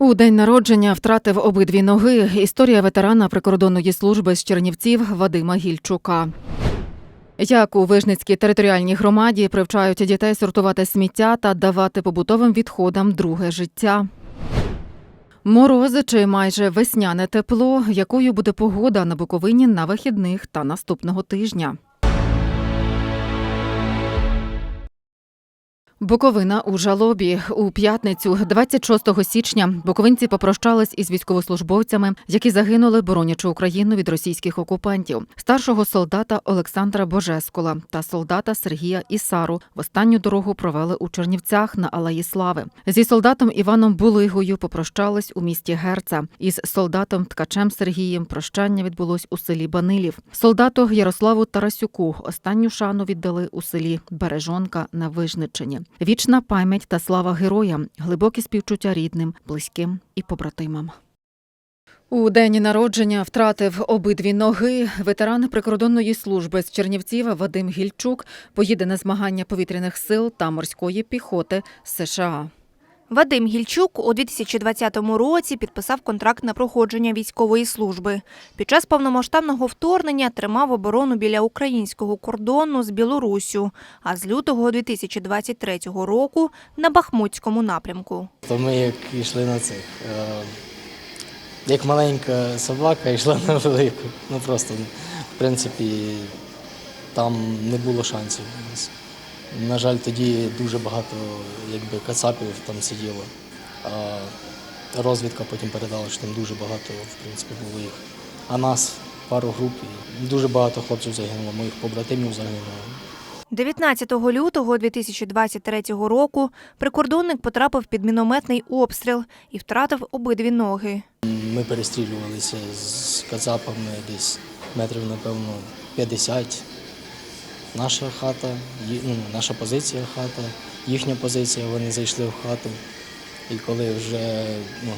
У день народження втратив обидві ноги. Історія ветерана прикордонної служби з Чернівців Вадима Гільчука. Як у Вижницькій територіальній громаді привчають дітей сортувати сміття та давати побутовим відходам друге життя. Морози чи майже весняне тепло, якою буде погода на Буковині на вихідних та наступного тижня. Буковина у жалобі у п'ятницю, 26 січня, буковинці попрощались із військовослужбовцями, які загинули, боронячи Україну від російських окупантів, старшого солдата Олександра Божескола та солдата Сергія Ісару. В останню дорогу провели у Чернівцях на Алеї Слави. Зі солдатом Іваном Булигою попрощались у місті Герца. Із солдатом Ткачем Сергієм прощання відбулось у селі Банилів. Солдату Ярославу Тарасюку останню шану віддали у селі Бережонка на Вижниччині. Вічна пам'ять та слава героям, глибокі співчуття рідним, близьким і побратимам. У день народження втратив обидві ноги. Ветеран прикордонної служби з Чернівців Вадим Гільчук поїде на змагання повітряних сил та морської піхоти США. Вадим Гільчук у 2020 році підписав контракт на проходження військової служби. Під час повномасштабного вторгнення тримав оборону біля українського кордону з Білоруссю, а з лютого 2023 року на Бахмутському напрямку. То ми як йшли на цих. е, Як маленька собака йшла на велику. Ну просто, в принципі, там не було шансів. На жаль, тоді дуже багато якби, кацапів там сиділо. А розвідка потім передала, що там дуже багато, в принципі, було їх. А нас пару груп і дуже багато хлопців загинуло, моїх побратимів загинуло. 19 лютого 2023 року прикордонник потрапив під мінометний обстріл і втратив обидві ноги. Ми перестрілювалися з кацапами десь метрів, напевно, 50. Наша хата, ну, наша позиція хата, їхня позиція, вони зайшли в хату. І коли вже ну,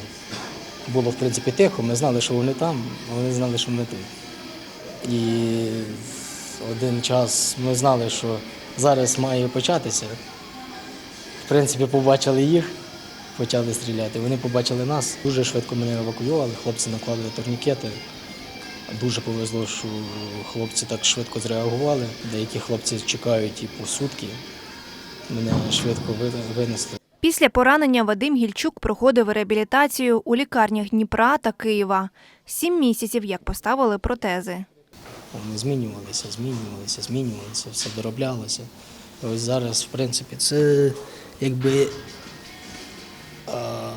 було в принципі тихо, ми знали, що вони там, а вони знали, що ми тут. І один час ми знали, що зараз має початися. В принципі, побачили їх, почали стріляти. Вони побачили нас. Дуже швидко мене евакуювали, хлопці накладали турнікети. Дуже повезло, що хлопці так швидко зреагували. Деякі хлопці чекають і по сутки. Мене швидко винесли. Після поранення Вадим Гільчук проходив реабілітацію у лікарнях Дніпра та Києва. Сім місяців як поставили протези. Вони змінювалися, змінювалися, змінювалися, все дороблялося. І ось зараз, в принципі, це якби а,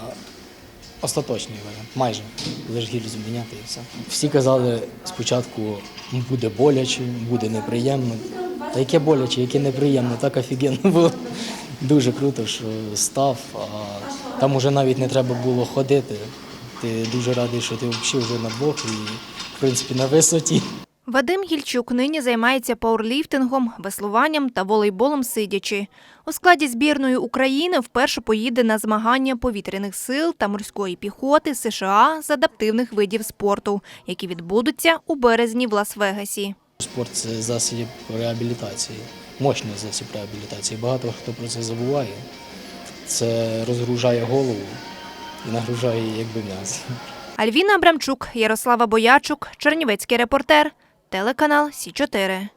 остаточний варіант, майже. Лише гільзу міняти і все. Всі казали спочатку буде боляче, буде неприємно. Та яке боляче, яке неприємно, так офігенно було. Дуже круто, що став, а там уже навіть не треба було ходити. Ти дуже радий, що ти взагалі вже на двох і, в принципі, на висоті. Вадим Гільчук нині займається пауерліфтингом, веслуванням та волейболом сидячи. У складі збірної України вперше поїде на змагання повітряних сил та морської піхоти США з адаптивних видів спорту, які відбудуться у березні в Лас-Вегасі. Спорт це засіб реабілітації, мощний засіб реабілітації. Багато хто про це забуває. Це розгружає голову і нагружає якби м'яз. Альвіна Абрамчук, Ярослава Боячук, Чернівецький репортер, телеканал Сі 4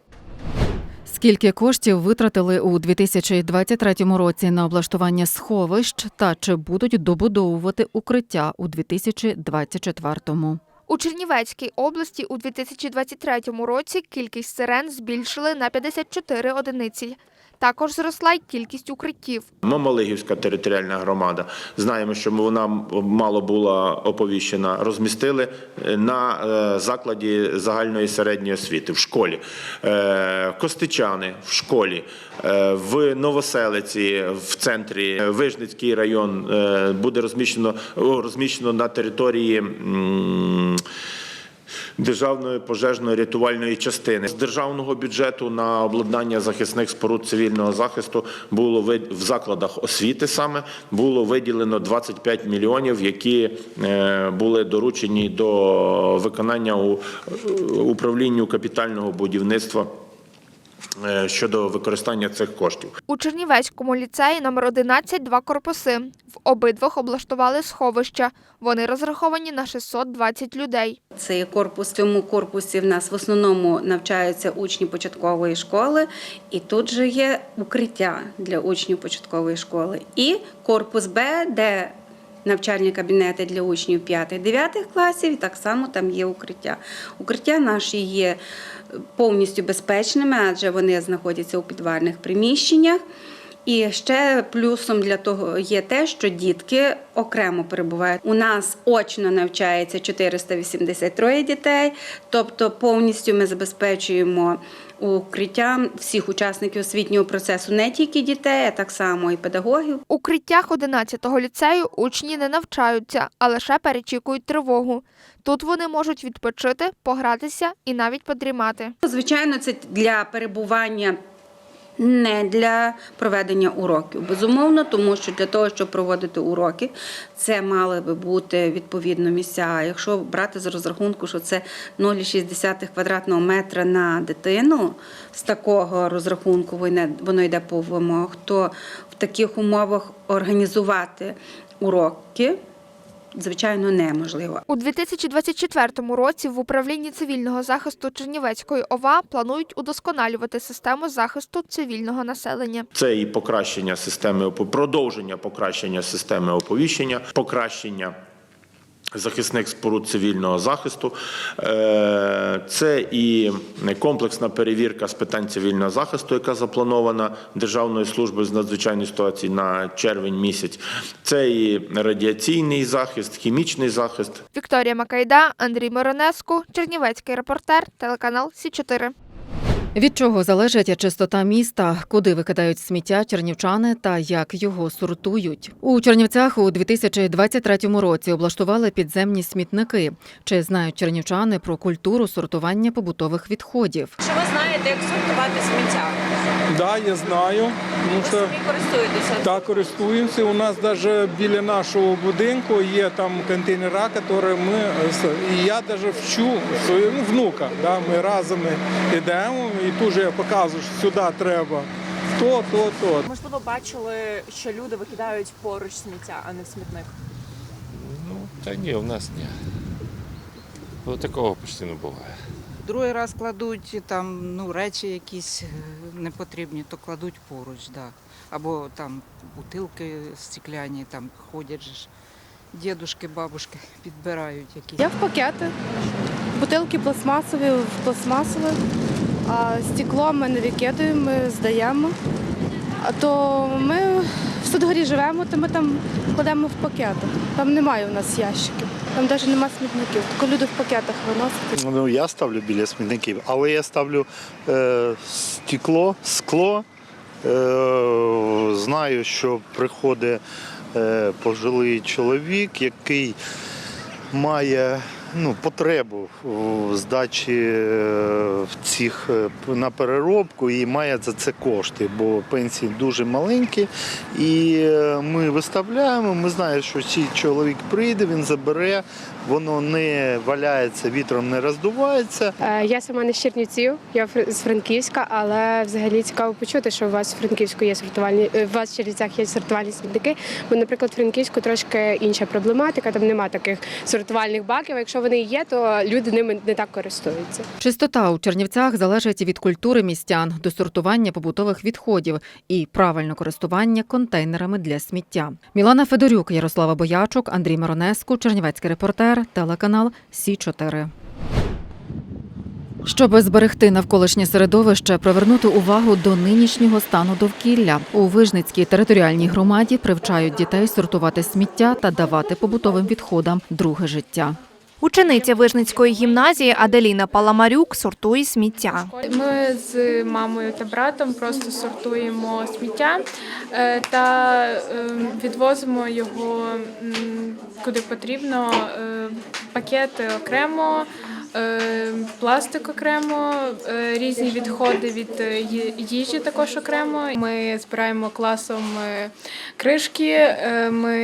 Скільки коштів витратили у 2023 році на облаштування сховищ та чи будуть добудовувати укриття у 2024-му? У Чернівецькій області у 2023 році кількість сирен збільшили на 54 одиниці. Також зросла й кількість укриттів. Мамалигівська територіальна громада. Знаємо, що вона мало була оповіщена. Розмістили на е, закладі загальної середньої освіти в школі. Е, Костичани в школі, Е, в Новоселиці, в центрі Вижницький район е, буде розміщено розміщено на території. Державної пожежної рятувальної частини. З державного бюджету на обладнання захисних споруд цивільного захисту було в закладах освіти саме було виділено 25 мільйонів, які е, були доручені до виконання е, управлінню капітального будівництва щодо використання цих коштів. У Чернівецькому ліцеї номер 11 два корпуси. В обидвох облаштували сховища. Вони розраховані на 620 людей. Це є корпус. В цьому корпусі в нас в основному навчаються учні початкової школи, і тут же є укриття для учнів початкової школи. І корпус Б, де навчальні кабінети для учнів 5-9 класів, і так само там є укриття. Укриття наші є повністю безпечними, адже вони знаходяться у підвальних приміщеннях. І ще плюсом для того є те, що дітки окремо перебувають. У нас очно навчається 483 дітей, тобто повністю ми забезпечуємо укриттям всіх учасників освітнього процесу, не тільки дітей, а так само і педагогів. У укриттях 11-го ліцею учні не навчаються, а лише перечікують тривогу. Тут вони можуть відпочити, погратися і навіть подрімати. Звичайно, це для перебування. Не для проведення уроків, безумовно, тому що для того, щоб проводити уроки, це мали би бути відповідно місця. Якщо брати з розрахунку, що це 0,6 квадратного метра на дитину, з такого розрахунку воно йде по вимог, то в таких умовах організувати уроки, звичайно, неможливо. У 2024 році в управлінні цивільного захисту Чернівецької ОВА планують удосконалювати систему захисту цивільного населення. Це і покращення системи продовження покращення системи оповіщення, покращення. Захисних споруд цивільного захисту, Е, це і комплексна перевірка з питань цивільного захисту, яка запланована Державною службою з надзвичайної ситуації на червень місяць. Це і радіаційний захист, хімічний захист, Вікторія Макайда, Андрій Миронеску, Чернівецький репортер, телеканал Сі 4 Від чого залежить чистота міста, куди викидають сміття чернівчани та як його сортують? У Чернівцях у 2023 році облаштували підземні смітники. Чи знають чернівчани про культуру сортування побутових відходів? Чи ви знаєте, як сортувати сміття? Да, я знаю. Ну, Ви що самі користуєтеся? так користуємося. У нас навіть біля нашого будинку є там контейнера, які ми е, с- і я навіть вчу ну, внука. Да, ми разом йдемо і тут же я показую, що сюди треба то, то, то. Можливо, бачили, що люди викидають поруч сміття, а не в смітник. Ну, та ні, у нас ні. Ну, такого постійно буває. Другий раз кладуть там ну, речі якісь е, непотрібні, то кладуть поруч, да. Або там бутилки стекляні, там ходять же ж. Дідушки, бабушки підбирають якісь. Я в пакети. Бутилки пластмасові в пластмасові, а стекло ми не викидаємо, ми здаємо. А то ми в Судгорі живемо, то ми там кладемо в пакети. Там немає у нас ящиків, там навіть немає смітників, тільки люди в пакетах виносять. Ну, я ставлю біля смітників, але я ставлю е, стекло, скло. Е, знаю, що приходить е, пожилий чоловік, який має ну, потребу здачі е, цих е, на переробку і має за це кошти, бо пенсії дуже маленькі. І е, ми виставляємо. Ми знаємо, що цей чоловік прийде, він забере, воно не валяється, вітром не роздувається. Е, Я сама не з Чернівців, я з Франківська, але взагалі цікаво почути, що у вас в Франківську є сортувальні, е, у вас в Чернівцях є сортувальні смітники. Бо, наприклад, в Франківську трошки інша проблематика, там нема таких сортувальних баків. А якщо вони є, то люди ними не так користуються. Чистота у Чернівцях залежить від культури містян до сортування побутових відходів і правильно користування контейнерами для сміття. Мілана Федорюк, Ярослава Боячук, Андрій Миронеску, Чернівецький репортер, телеканал Сі 4 Щоб зберегти навколишнє середовище, привернути увагу до нинішнього стану довкілля у Вижницькій територіальній громаді привчають дітей сортувати сміття та давати побутовим відходам друге життя. Учениця Вижницької гімназії Аделіна Паламарюк сортує сміття. Ми з мамою та братом просто сортуємо сміття е, та е, відвозимо його куди потрібно. Е, Пакети окремо, пластик окремо, е, різні відходи від е, їжі також окремо. Ми збираємо класом е, кришки, е, ми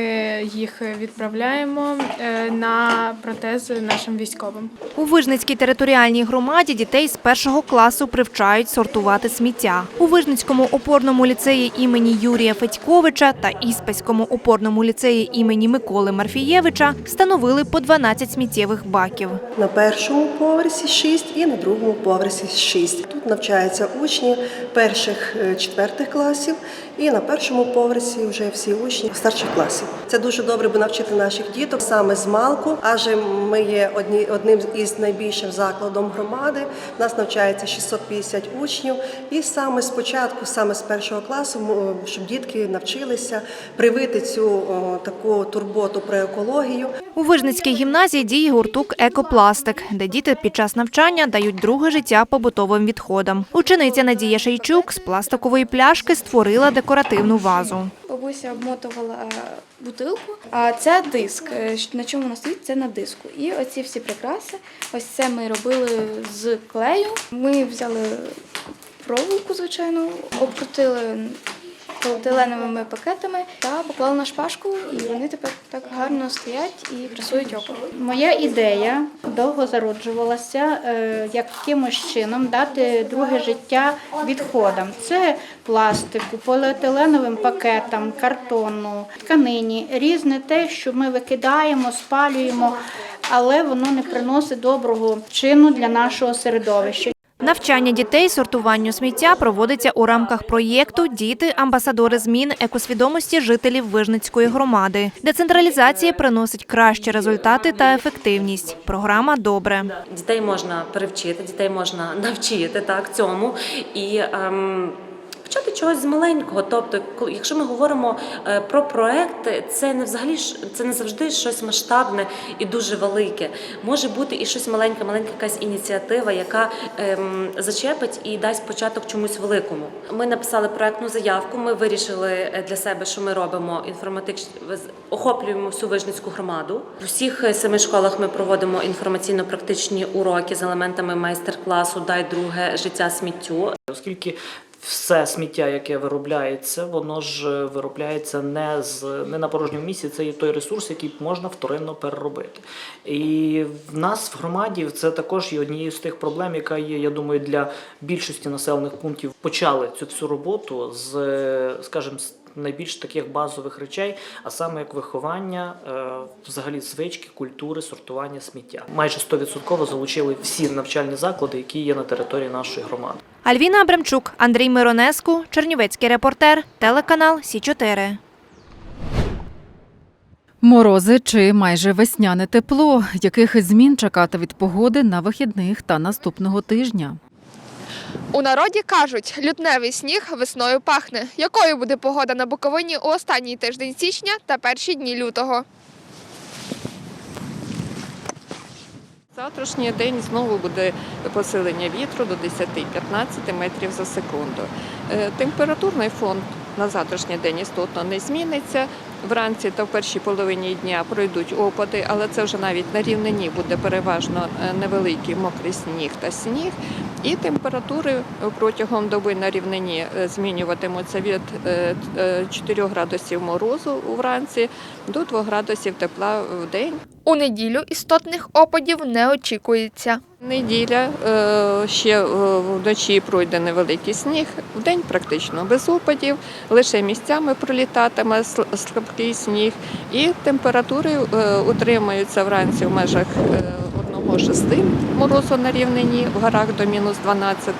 їх відправляємо е, на протези нашим військовим. У Вижницькій територіальній громаді дітей з першого класу привчають сортувати сміття. У Вижницькому опорному ліцеї імені Юрія Федьковича та Іспаському опорному ліцеї імені Миколи Марфієвича встановили по 12 сміттєвих баків. На першому поверсі 6 і на другому поверсі 6. Тут навчаються учні перших е, четвертих класів, і на першому поверсі вже всі учні старших класів. Це дуже добре би навчити наших діток саме з малку, адже ми є одні одним із найбільшим закладом громади. У нас навчається 650 учнів, і саме спочатку, саме з першого класу, щоб дітки навчилися привити цю о, таку турботу про екологію. У Вижницькій гімназії діє гурток «Екопластик», де діти під час навчання дають друге життя побутовим відходам. Учениця Надія Шейчук з пластикової пляшки створила декоративну вазу. Бабуся обмотувала е, бутилку, а це диск. Е, На чому вона стоїть? Це на диску. І оці всі прикраси, ось це ми робили з клею. Ми взяли проволоку, звичайно, обкрутили поліетиленовими пакетами та поклали на шпажку, і вони тепер так гарно стоять і красують око. Моя ідея довго зароджувалася, е, якимось чином дати друге життя відходам. Це пластику, поліетиленовим пакетам, картону, тканині, різне те, що ми викидаємо, спалюємо, але воно не приносить доброго чину для нашого середовища. Навчання дітей сортуванню сміття проводиться у рамках проєкту Діти амбасадори змін екосвідомості жителів Вижницької громади. Децентралізація приносить кращі результати та ефективність. Програма добре. Дітей можна перевчити, дітей можна навчити так цьому і. Ем, Почати чогось з маленького, тобто, якщо ми говоримо е, про проекти, це не взагалі це не завжди щось масштабне і дуже велике. Може бути і щось маленьке, маленька якась ініціатива, яка ем, зачепить і дасть початок чомусь великому. Ми написали проектну заявку. Ми вирішили е, для себе, що ми робимо інформатич... охоплюємо всю вижницьку громаду. В усіх е, семи школах ми проводимо інформаційно-практичні уроки з елементами майстер-класу Дай друге життя сміттю. Оскільки все сміття, яке виробляється, воно ж е, виробляється не з не на порожньому місці. Це є той ресурс, який можна вторинно переробити. І в нас в громаді це також є однією з тих проблем, яка є, я думаю, для більшості населених пунктів. Почали цю всю роботу з, е, скажімо, найбільш таких базових речей, а саме як виховання, е, взагалі звички, культури, сортування сміття. Майже 100% залучили всі навчальні заклади, які є на території нашої громади. Альвіна Абрамчук, Андрій Миронеску, Чернівецький репортер, телеканал Сі 4 Морози чи майже весняне тепло, яких змін чекати від погоди на вихідних та наступного тижня. У народі кажуть, лютневий сніг весною пахне. Якою буде погода на Буковині у останній тиждень січня та перші дні лютого? Завтрашній день знову буде посилення вітру до 10-15 метрів за секунду. Е, Температурний фон на завтрашній день істотно не зміниться. Вранці та в першій половині дня пройдуть опади, але це вже навіть на рівнині буде переважно е, невеликий мокрий сніг та сніг. І температури протягом доби на рівнині е, змінюватимуться від е, е, 4 градусів морозу вранці до 2 градусів тепла в день. У неділю істотних опадів не очікується. Неділя ще вночі пройде невеликий сніг, вдень практично без опадів, лише місцями пролітатиме сл- сніг, і температури е, утримуються вранці в межах е, 1-6 морозу на рівнині, в горах до мінус 12,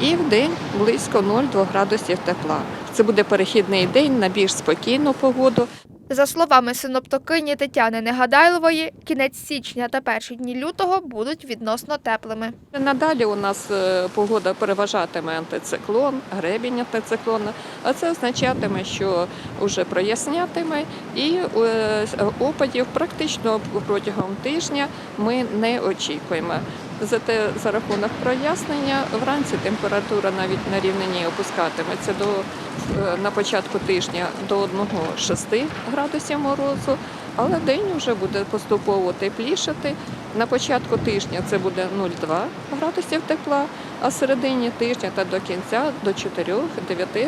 і в день близько 0-2 градусів тепла. Це буде перехідний день на більш спокійну погоду. За словами синоптокині Тетяни Негадайлової, кінець січня та перші дні лютого будуть відносно теплими. Надалі у нас е, погода переважатиме антициклон, гребінь антициклона, а це означатиме, що вже прояснятиме і е, опадів практично протягом тижня ми не очікуємо. Зате за рахунок прояснення вранці температура навіть на рівнині опускатиметься до е, на початку тижня до 1-6 градусів морозу, але день вже буде поступово теплішати На початку тижня це буде 0,2 градусів тепла, а середині тижня та до кінця до 4-9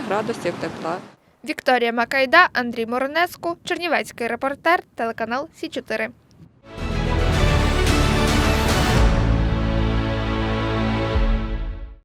градусів тепла. Вікторія Макайда, Андрій Моронеску, Чернівецький репортер, телеканал Сі 4